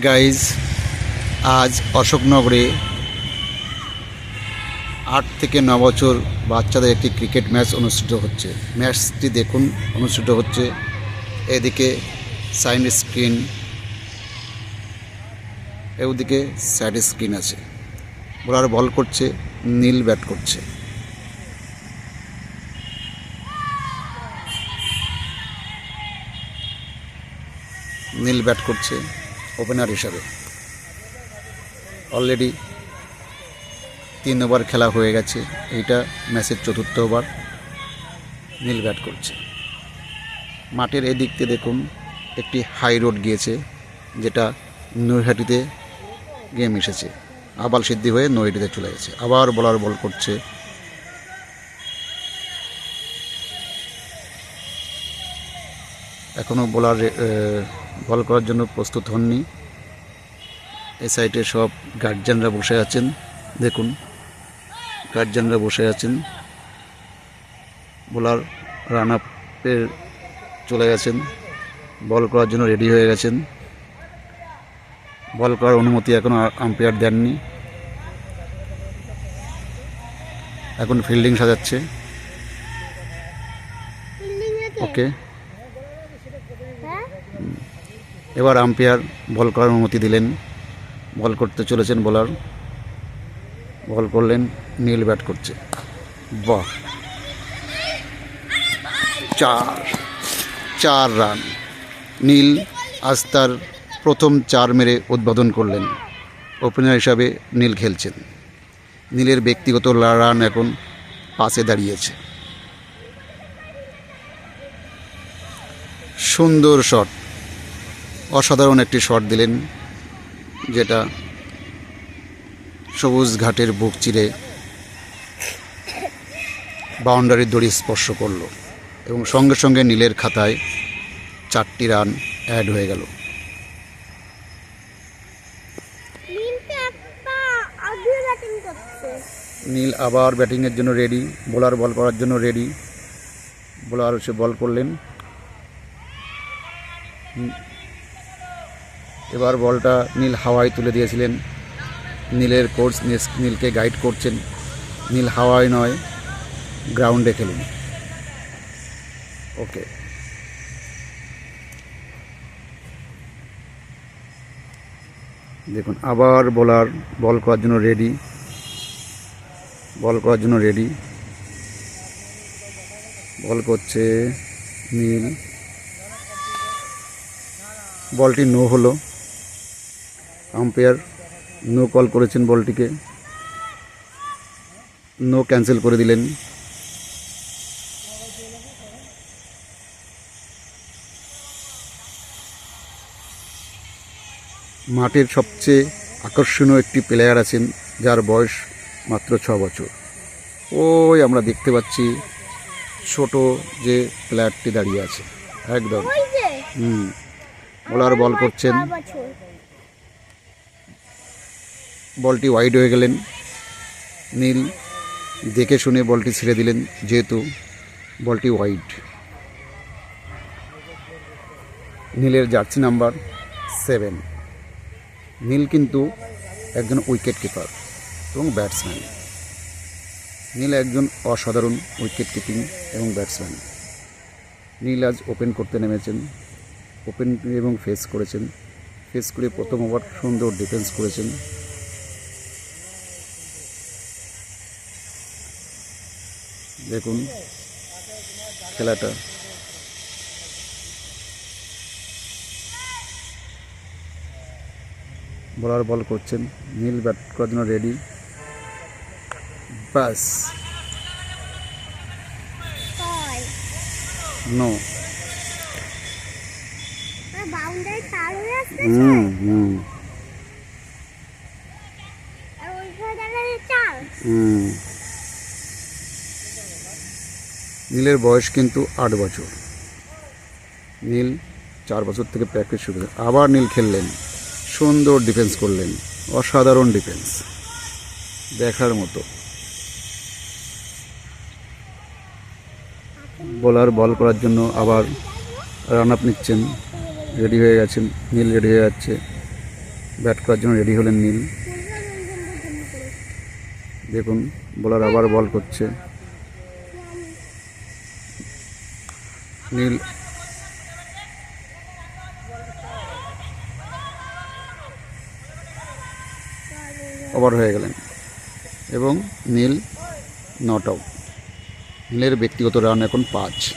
Guys আজ অশোকনগরে আট থেকে ন বছর বাচ্চাদের একটি ক্রিকেট ম্যাচ অনুষ্ঠিত হচ্ছে। ম্যাচটি দেখুন, অনুষ্ঠিত হচ্ছে এদিকে সাইন স্ক্রিন ওদিকে স্যাড স্ক্রিন আছে। বোলার বল করছে, নীল ব্যাট করছে। নীল ব্যাট করছে। ওপেনার হিসাবে। অলরেডি তিন ওভার খেলা হয়ে গেছে। এইটা ম্যাচের চতুর্থ ওভার নীল ব্যাট করছে। মাঠের এদিক দিয়ে দেখুন, একটি হাই রোড গিয়েছে, যেটা নৈহাটিতে গেম এসেছে। আবাল সিদ্ধি হয়ে নৈহাটিতে চলে গেছে। আবার বলার বল করছে। এখনও বলার বল করার জন্য প্রস্তুত হননি। এই সাইডে সব গার্জিয়ানরা বসে আছেন। দেখুন গার্জিয়ানরা বসে আছেন। বোলার রান আপের চলে গেছেন। বল করার জন্য রেডি হয়ে গেছেন। বল করার অনুমতি এখনও আম্পায়ার দেননি। এখন ফিল্ডিং সাজাচ্ছে। ওকে। এবার আম্পায়ার বল করার অনুমতি দিলেন। বল করতে চলেছেন বোলার। বল করলেন, নীল ব্যাট করছে। বাহ। চার চার রান। নীল আজ তার প্রথম চার মেরে উদ্বোধন করলেন। ওপেনার হিসাবে নীল খেলছেন। নীলের ব্যক্তিগত রান এখন পাশে দাঁড়িয়েছে। সুন্দর শট। অসাধারণ একটি শট দিলেন যেটা সবুজ ঘাটের বুক চিরে বাউন্ডারির দড়ি স্পর্শ করল এবং সঙ্গে সঙ্গে নীলের খাতায় চারটি রান অ্যাড হয়ে গেল নীল আবার ব্যাটিংয়ের জন্য রেডি বোলার বল করার জন্য রেডি বোলার সে বল করলেন। এবার বলটা নীল হাওয়ায় তুলে দিয়েছিলেন। নীলের কোচ নীলকে গাইড করছেন। নীল হাওয়ায় নয় গ্রাউন্ডে খেলুন। ওকে দেখুন, আবার বোলার বল করার জন্য রেডি বল করার জন্য রেডি বল করছে নীল। বলটি নো হলো। আম্পায়ার নো কল করেছেন বলটিকে নো ক্যান্সেল করে দিলেন। মাঠের সবচেয়ে আকর্ষণীয় একটি প্লেয়ার আছেন যার বয়স মাত্র ছ বছর। ওই আমরা দেখতে পাচ্ছি ছোট যে প্লেয়ারটি দাঁড়িয়ে আছে। একদম। হুম। বোলার বল করছেন। বলটি ওয়াইড হয়ে গেলেন। নীল দেখে শুনে বলটি ছেড়ে দিলেন, যেহেতু বলটি ওয়াইড নীলের জার্সি নাম্বার সেভেন নীল কিন্তু একজন উইকেট কিপার এবং ব্যাটসম্যান নীল একজন অসাধারণ উইকেট কিপিং এবং ব্যাটসম্যান নীল আজ ওপেন করতে নেমেছেন ওপেন এবং ফেস করেছেন। ফেস করে প্রথম ওভার সুন্দর ডিফেন্স করেছেন। দেখুন খেলাটা। বোলার বল করছেন নীল ব্যাট করার জন্য রেডি বাস নো হুম হুম। হুম। নীলের বয়স কিন্তু আট বছর। নীল চার বছর থেকে প্র্যাকটিস শুরু আবার নীল খেললেন। সুন্দর ডিফেন্স করলেন। অসাধারণ ডিফেন্স দেখার মতো। বলার বল করার জন্য আবার রান আপ নিচ্ছেন। রেডি হয়ে গেছেন। নীল রেডি হয়ে যাচ্ছে। ব্যাট করার জন্য রেডি হলেন নীল। দেখুন বলার আবার বল করছে। নীল। ওভার হয়ে গেলেন। এবং নীল নট আউট। নীলের ব্যক্তিগত রান এখন পাঁচ।